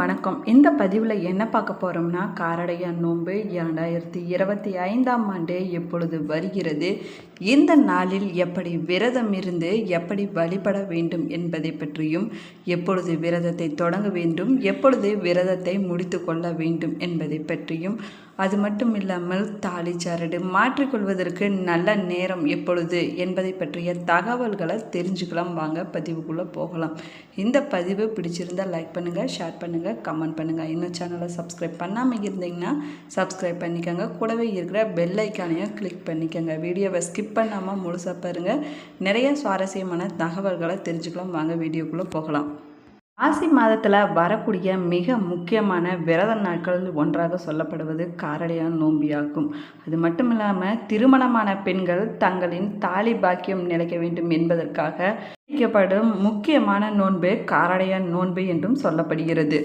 வணக்கம். இந்த பதிவில் என்ன பார்க்க போகிறோம்னா காரடையான் நோன்பு இரண்டாயிரத்தி இருபத்தி ஐந்தாம் ஆண்டு எப்பொழுது வருகிறது? இந்த நாளில் எப்படி விரதம் இருந்து எப்படி வழிபட வேண்டும் என்பதை பற்றியும் எப்பொழுது விரதத்தை தொடங்க வேண்டும் எப்பொழுது விரதத்தை முடித்து கொள்ள வேண்டும் என்பதை பற்றியும் அது மட்டும் இல்லாமல் தாலி சரடு மாற்றிக்கொள்வதற்கு நல்ல நேரம் எப்பொழுது என்பதை பற்றிய தகவல்களை தெரிஞ்சுக்கலாம். வாங்க பதிவுக்குள்ளே போகலாம். இந்த பதிவு பிடிச்சிருந்தால் லைக் பண்ணுங்கள் ஷேர் பண்ணுங்கள் கமெண்ட் பண்ணுங்கள் இன்னும் சேனலை சப்ஸ்கிரைப் பண்ணாமல் இருந்தீங்கன்னா சப்ஸ்கிரைப் பண்ணிக்கோங்க. கூடவே இருக்கிற பெல் ஐக்கானையும் கிளிக் பண்ணிக்கோங்க. வீடியோவை ஸ்கிப் பண்ணாமல் முழுசாக பாருங்கள் நிறைய சுவாரஸ்யமான தகவல்களை தெரிஞ்சுக்கலாம். வாங்க வீடியோக்குள்ளே போகலாம். ஆசி மாதத்தில் வரக்கூடிய மிக முக்கியமான விரத நாட்கள் ஒன்றாக சொல்லப்படுவது காரடையான் நோம்பியாகும். அது மட்டும் இல்லாமல் திருமணமான பெண்கள் தங்களின் தாலி பாக்கியம் நிலைக்க வேண்டும் என்பதற்காக வைக்கப்படும் முக்கியமான நோன்பு காரடையான் நோன்பு என்றும் சொல்லப்படுகிறது.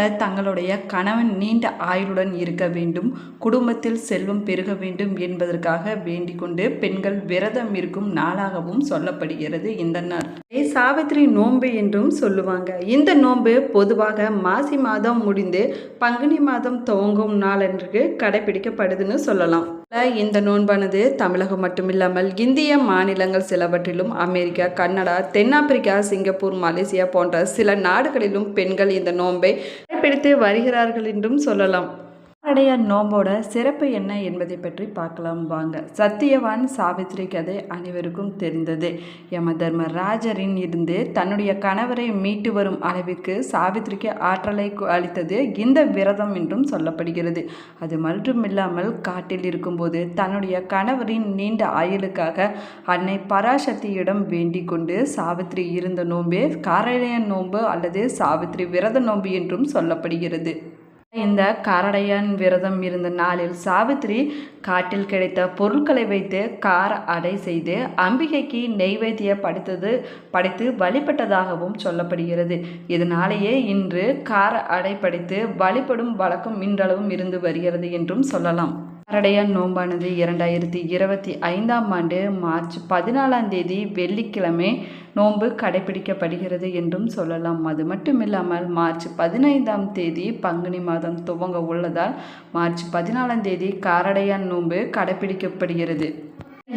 தங்களுடைய கணவன் நீண்ட ஆயுளுடன் இருக்க வேண்டும் குடும்பத்தில் செல்வம் பெருக வேண்டும் என்பதற்காக வேண்டிக் கொண்டு பெண்கள் விரதம் இருக்கும் நாளாகவும் சொல்லப்படுகிறது இந்த நாள். சாவித்திரி நோன்பு என்றும் சொல்லுவாங்க. இந்த நோன்பு பொதுவாக மாசி மாதம் முடிந்து பங்குனி மாதம் துவங்கும் நாள் என்று கடைபிடிக்கப்படுதுன்னு சொல்லலாம். இந்த நோன்பானது தமிழகம் மட்டுமில்லாமல் இந்திய மாநிலங்கள் சிலவற்றிலும் அமெரிக்கா கனடா தென்னாப்பிரிக்கா சிங்கப்பூர் மலேசியா போன்ற சில நாடுகளிலும் பெண்கள் இந்த நோன்பை கடைபிடித்து வருகிறார்கள் என்றும் சொல்லலாம். அடைய நோம்போட சிறப்பு என்ன என்பதை பற்றி பார்க்கலாம் வாங்க. சத்தியவான் சாவித்ரி கதை அனைவருக்கும் தெரிந்தது. யம தர்மராஜரின் இருந்து தன்னுடைய கணவரை மீட்டு வரும் அளவிற்கு சாவித்ரிக்கு ஆற்றலை அளித்தது இந்த விரதம் என்றும் சொல்லப்படுகிறது. அது மட்டுமில்லாமல் காட்டில் இருக்கும்போது தன்னுடைய கணவரின் நீண்ட ஆயுளுக்காக அன்னை பராசக்தியிடம் வேண்டிக் கொண்டு சாவித்ரி இருந்த நோன்பே காரடையன் நோன்பு அல்லது சாவித்ரி விரத நோன்பு என்றும் சொல்லப்படுகிறது. இந்த காரடையான் விரதம் இருந்த நாளில் சாவித்ரி காட்டில் கிடைத்த பொருட்களை வைத்து கார அடை செய்து அம்பிகைக்கு நெய்வேத்திய படைத்தது படைத்து வழிபட்டதாகவும் சொல்லப்படுகிறது. இதனாலேயே இன்று கார அடை படைத்து வழிபடும் வழக்கம் இன்றளவும் இருந்து வருகிறது என்றும் சொல்லலாம். காரடையான் நோம்பானது இரண்டாயிரத்தி இருபத்தி ஐந்தாம் ஆண்டு மார்ச் பதினாலாம் தேதி வெள்ளிக்கிழமை நோன்பு கடைபிடிக்கப்படுகிறது என்றும் சொல்லலாம். அது மட்டும் இல்லாமல் மார்ச் பதினைந்தாம் தேதி பங்குனி மாதம் துவங்க உள்ளதால் மார்ச் பதினாலாம் தேதி காரடையான் நோன்பு கடைபிடிக்கப்படுகிறது.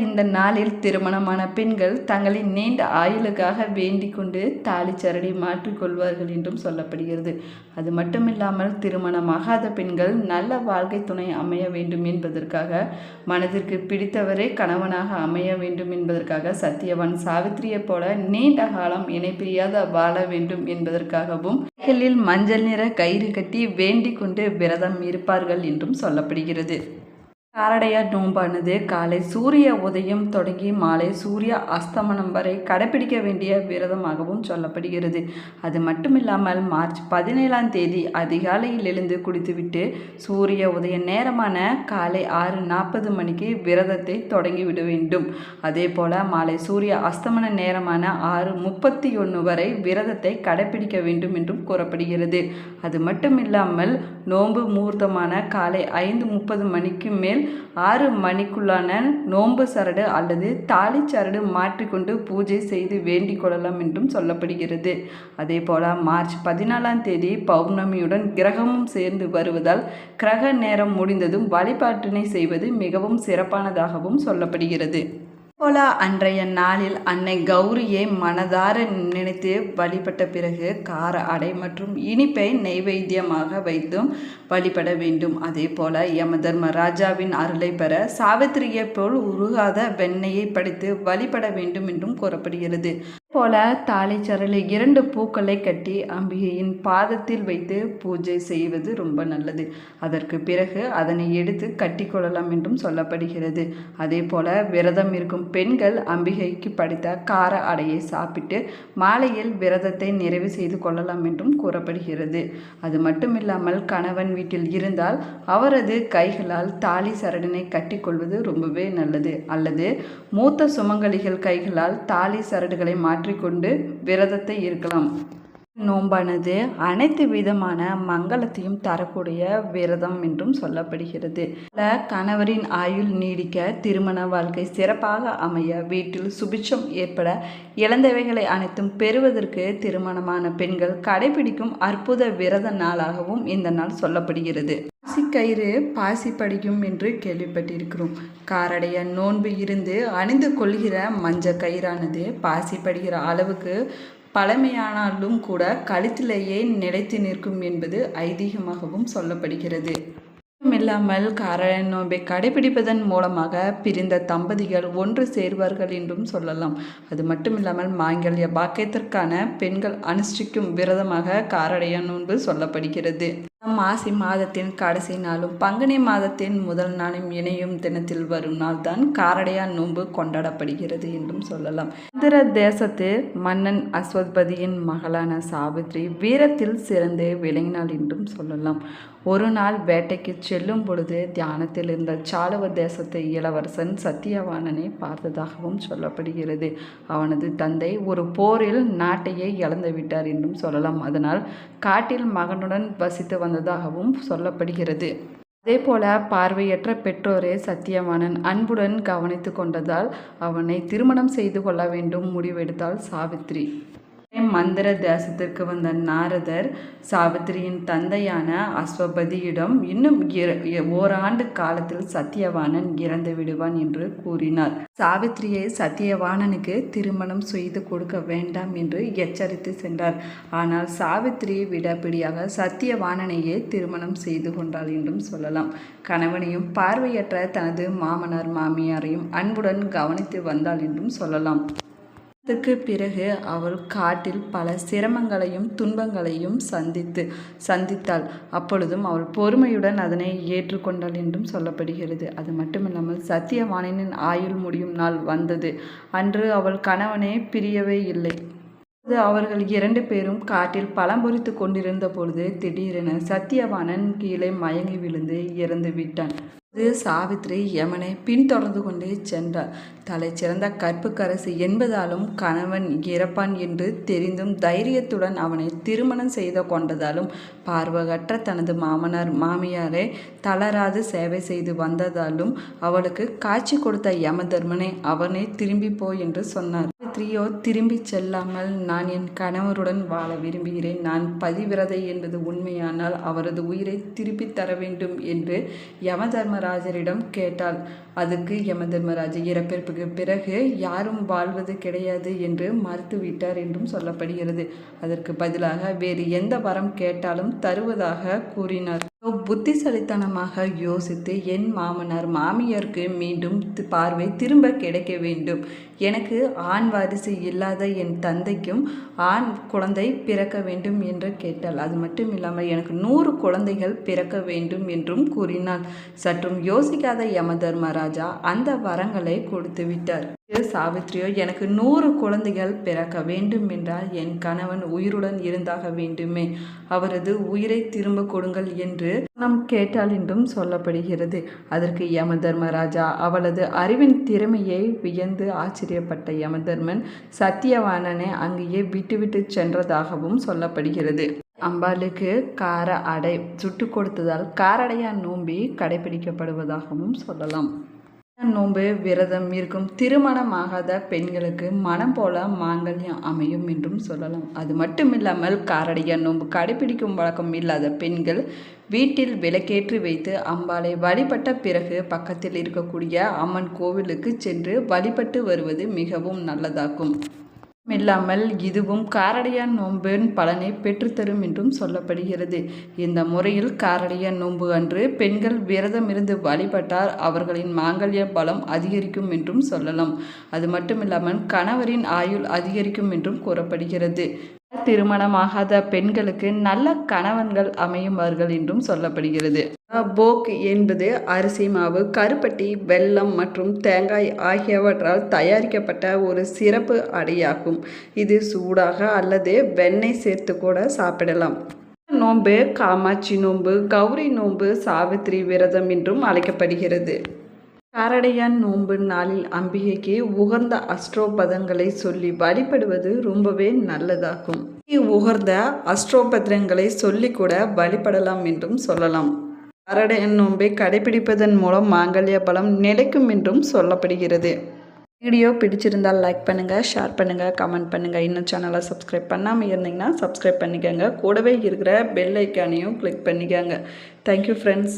இந்த நாளில் திருமணமான பெண்கள் தங்களின் நீண்ட ஆயுளுக்காக வேண்டிக் கொண்டு தாலிச்சரடி மாற்றிக்கொள்வார்கள் என்றும் சொல்லப்படுகிறது. அது மட்டுமில்லாமல் திருமணமாகாத பெண்கள் நல்ல வாழ்க்கை துணை அமைய வேண்டும் என்பதற்காக மனதிற்கு பிடித்தவரே கணவனாக அமைய வேண்டும் என்பதற்காக சத்தியவான் சாவித்திரியைப் போல நீண்ட காலம் இணைப்பிரியாத வாழ வேண்டும் என்பதற்காகவும் கைகளில் மஞ்சள் நிற கயிறு கட்டி வேண்டிக் கொண்டு விரதம் இருப்பார்கள் என்றும் சொல்லப்படுகிறது. காரடையார் நோம்பானது காலை சூரிய உதயம் தொடங்கி மாலை சூரிய அஸ்தமனம் வரை கடைபிடிக்க வேண்டிய விரதமாகவும் சொல்லப்படுகிறது. அது மட்டுமில்லாமல் மார்ச் பதினேழாம் தேதி அதிகாலையில் எழுந்து குடித்துவிட்டு சூரிய உதய நேரமான காலை ஆறு நாற்பது மணிக்கு விரதத்தை தொடங்கிவிட வேண்டும். அதே போல் மாலை சூரிய அஸ்தமன நேரமான ஆறு முப்பத்தி ஒன்று வரை விரதத்தை கடைபிடிக்க வேண்டும் என்றும் கூறப்படுகிறது. அது மட்டுமில்லாமல் நோன்பு முகூர்த்தமான காலை ஐந்து முப்பது மணிக்கு மேல் ஆறு மணிக்குள்ளான நோன்பு சரடு அல்லது தாலி சரடு மாற்றிக்கொண்டு பூஜை செய்து வேண்டிக் கொள்ளலாம் என்றும் சொல்லப்படுகிறது. அதே போல மார்ச் பதினாலாம் தேதி பௌர்ணமியுடன் கிரகமும் சேர்ந்து வருவதால் கிரக நேரம் முடிந்ததும் வழிபாட்டினை செய்வது மிகவும் சிறப்பானதாகவும் சொல்லப்படுகிறது. போல அன்றைய நாளில் அன்னை கௌரியை மனதார நினைத்து வழிபட்ட பிறகு கார அடை மற்றும் இனிப்பை நைவேத்தியமாக வைத்தும் வழிபட வேண்டும். அதே போல யமதர்ம ராஜாவின் அருளை பெற சாவித்திரியை போல் உருகாத வெண்ணையை படித்து வழிபட வேண்டும் என்றும் கூறப்படுகிறது. போல தாலிச்சரலில் இரண்டு பூக்களை கட்டி அம்பிகையின் பாதத்தில் வைத்து பூஜை செய்வது ரொம்ப நல்லது. அதற்கு பிறகு அதனை எடுத்து கட்டி கொள்ளலாம் என்றும் சொல்லப்படுகிறது. அதே போல விரதம் இருக்கும் பெண்கள் அம்பிகைக்கு படித்த கார அடையை சாப்பிட்டு மாலையில் விரதத்தை நிறைவு செய்து கொள்ளலாம் என்றும் கூறப்படுகிறது. அது மட்டுமில்லாமல் கணவன் வீட்டில் இருந்தால் அவரது கைகளால் தாலி சரடினை கட்டிக்கொள்வது ரொம்பவே நல்லது. அல்லது மூத்த சுமங்கலிகள் கைகளால் தாலி சரடுகளை மாற்றிக்கொண்டு விரதத்தை இருக்கலாம். நோம்பானது அனைத்து விதமான மங்களத்தையும் தரக்கூடிய விரதம் என்றும் சொல்லப்படுகிறது. கணவரின் ஆயுள் நீடிக்க திருமண வாழ்க்கை சிறப்பாக அமைய வீட்டில் சுபிட்சம் ஏற்பட இழந்தவைகளை அனைத்தும் பெறுவதற்கு திருமணமான பெண்கள் கடைபிடிக்கும் அற்புத விரத நாளாகவும் இந்த நாள் சொல்லப்படுகிறது. பாசிக்கயிறு பாசி படிக்கும் என்று கேள்விப்பட்டிருக்கிறோம். காரடைய நோன்பு இருந்து அணிந்து கொள்கிற மஞ்ச கயிறானது பாசி படுகிற அளவுக்கு பழமையானாலும் கூட கழுத்திலேயே நிலைத்து நிற்கும் என்பது ஐதீகமாகவும் சொல்லப்படுகிறது. இல்லாமல் காரண நோன்பை கடைபிடிப்பதன் மூலமாக பிரிந்த தம்பதிகள் ஒன்று சேர்வார்கள் என்றும் சொல்லலாம். அது மட்டும் இல்லாமல் மாங்கல்ய பாக்கியத்திற்கான பெண்கள் அனுஷ்டிக்கும் விரதமாக காரடைய நோன்பு சொல்லப்படுகிறது. மாசி மாதத்தின் கடைசி நாளும் பங்குனி மாதத்தின் முதல் நாளும் இணையும் தினத்தில் வரும் நாள் தான் காரடையா நோன்பு கொண்டாடப்படுகிறது என்றும் சொல்லலாம். இந்திர தேசத்து மன்னன் அஸ்வத்பதியின் மகளான சாவித்ரி வீரத்தில் சிறந்து விளங்கினாள் என்றும் சொல்லலாம். ஒரு நாள் வேட்டைக்கு செல்லும் பொழுது தியானத்தில் இருந்த சாளுவ தேசத்து இளவரசன் சத்தியவானனை பார்த்ததாகவும் சொல்லப்படுகிறது. அவனது தந்தை ஒரு போரில் நாட்டையே இழந்து விட்டார் என்றும் சொல்லலாம். அதனால் காட்டில் மகனுடன் வசித்து வந்த வந்ததாகவும் சொல்லப்படுகிறது. அதே போல பார்வையற்ற பெற்றோரே சத்தியவானன். அன்புடன் கவனித்து கொண்டதால் அவனை திருமணம் செய்து கொள்ள வேண்டும் முடிவெடுத்தாள் சாவித்ரி. மந்திர தேசத்திற்கு வந்த நாரதர் சாவித்திரியின் தந்தையான அஸ்வபதியிடம் இன்னும் ஓராண்டு காலத்தில் சத்தியவானன் இறந்து விடுவான் என்று கூறினார். சாவித்திரியை சத்தியவானனுக்கு திருமணம் செய்து கொடுக்க வேண்டாம் என்று எச்சரித்து சென்றார். ஆனால் சாவித்திரி விடப்பிடியாக சத்தியவானனையே திருமணம் செய்து கொண்டாள் என்றும் சொல்லலாம். கணவனையும் பார்வையற்ற தனது மாமனார் மாமியாரையும் அன்புடன் கவனித்து வந்தாள் என்றும் சொல்லலாம். அதற்கு பிறகு அவள் காட்டில் பல சிரமங்களையும் துன்பங்களையும் சந்தித்து சந்தித்தாள். அப்பொழுதும் அவள் பொறுமையுடன் அதனை ஏற்றுக்கொண்டாள் என்றும் சொல்லப்படுகிறது. அது மட்டுமில்லாமல் சத்தியவாணனின் ஆயுள் முடியும் நாள் வந்தது. அன்று அவள் கணவனே பிரியவே இல்லை. அவர்கள் இரண்டு பேரும் காட்டில் பழம் பொறித்து கொண்டிருந்த பொழுது திடீரென சத்தியவாணன் கீழே மயங்கி விழுந்து இறந்து விட்டான். இது சாவித்ரி யமனை பின்தொடர்ந்து கொண்டே சென்றார் தலை சிறந்த கற்புக்கரசு என்பதாலும் கணவன் இறப்பான் என்று தெரிந்தும் தைரியத்துடன் அவனை திருமணம் செய்து கொண்டதாலும் பார்வகற்ற தனது மாமனார் மாமியாரை தளராது சேவை செய்து வந்ததாலும் அவளுக்கு காட்சி கொடுத்த யமதர்மனை அவனை திரும்பி போ என்று சொன்னார். ராத்திரியோ திரும்பி செல்லாமல் நான் என் கணவருடன் வாழ விரும்புகிறேன். நான் பதிவிரதை என்பது உண்மையானால் அவரது உயிரை திருப்பி தர வேண்டும் என்று யமதர்மராஜரிடம் கேட்டாள். அதுக்கு யமதர்மராஜ இறப்பிற்கு பிறகு யாரும் வாழ்வது கிடையாது என்று மறுத்துவிட்டார் என்றும் சொல்லப்படுகிறது. அதற்கு பதிலாக வேறு எந்த வரம் கேட்டாலும் தருவதாக கூறினார். புத்திசலித்தனமாக யோசித்து என் மாமனார் மாமியாருக்கு மீண்டும் பார்வை திரும்ப கிடைக்க வேண்டும். எனக்கு ஆண் வாரிசு இல்லாத என் தந்தைக்கும் ஆண் குழந்தை பிறக்க வேண்டும் என்று கேட்டாள். அது மட்டும் இல்லாமல் எனக்கு நூறு குழந்தைகள் பிறக்க வேண்டும் என்றும் கூறினாள். சற்றும் யோசிக்காத யம தர்மராஜா அந்த வரங்களை கொடுத்து விட்டார். சாவித்ரியோ எனக்கு நூறு குழந்தைகள் பிறக்க வேண்டும் என்றால் என் கணவன் உயிருடன் இருந்தாக வேண்டுமே. அவரது உயிரை திரும்ப கொடுங்கள் என்று நம் கேட்டால் என்றும் சொல்லப்படுகிறது. அதற்கு யம தர்மராஜா அவளது அறிவின் திறமையை வியந்து ஆச்சரியப்பட்ட யமதர்மன் சத்தியவானனை அங்கேயே விட்டுவிட்டு சென்றதாகவும் சொல்லப்படுகிறது. அம்பாளுக்கு கார அடை சுட்டு கொடுத்ததால் காரடையா நோம்பி கடைபிடிக்கப்படுவதாகவும் சொல்லலாம். நோன்பு விரதம் இருக்கும் திருமணமாகாத பெண்களுக்கு மனம் போல மாங்கல்யம் அமையும் என்றும் சொல்லலாம். அது மட்டும் இல்லாமல் காரடியா நோன்பு கடைபிடிக்கும் வழக்கம் இல்லாத பெண்கள் வீட்டில் விளக்கேற்றி வைத்து அம்பாளை வழிபட்ட பிறகு பக்கத்தில் இருக்கக்கூடிய அம்மன் கோவிலுக்கு சென்று வழிபட்டு வருவது மிகவும் நல்லதாகும். இல்லாமல் இதுவும் காரடையான் நோன்பின் பலனை பெற்றுத்தரும் என்றும் சொல்லப்படுகிறது. இந்த முறையில் காரடையான் நோன்பு அன்று பெண்கள் விரதம் இருந்து வழிபட்டால் அவர்களின் மாங்கல்ய பலம் அதிகரிக்கும் என்றும் சொல்லலாம். அது மட்டுமில்லாமல் கணவரின் ஆயுள் அதிகரிக்கும் என்றும் கூறப்படுகிறது. திருமணமாகாத பெண்களுக்கு நல்ல கணவன்கள் அமையுமார்கள் என்றும் சொல்லப்படுகிறது. போக் என்பது அரிசி மாவு கருப்பட்டி வெல்லம் மற்றும் தேங்காய் ஆகியவற்றால் தயாரிக்கப்பட்ட ஒரு சிறப்பு அடையாகும். இது சூடாக அல்லது வெண்ணெய் சேர்த்து கூட சாப்பிடலாம். நோன்பு காமாட்சி நோன்பு கௌரி நோன்பு சாவித்திரி விரதம் என்றும் அழைக்கப்படுகிறது. காரடையான் நோன்பு நாளில் அம்பிகைக்கு உகந்த அஸ்ட்ரோபதங்களை சொல்லி வழிபடுவது ரொம்பவே நல்லதாகும். உகர்ந்த அஷ்டோபத்திரங்களை சொல்லி கூட வழிபடலாம் என்றும் சொல்லலாம். காரடைய நோன்பை கடைபிடிப்பதன் மூலம் மாங்கல்ய பலம் நிலைக்கும் என்றும் சொல்லப்படுகிறது. வீடியோ பிடிச்சிருந்தால் லைக் பண்ணுங்கள் ஷேர் பண்ணுங்கள் கமெண்ட் பண்ணுங்கள் இன்னும் சேனலை சப்ஸ்கிரைப் பண்ணாமல் இருந்தீங்கன்னா சப்ஸ்கிரைப் பண்ணிக்கோங்க. கூடவே இருக்கிற பெல் ஐக்கானையும் கிளிக் பண்ணிக்கோங்க. Thank you friends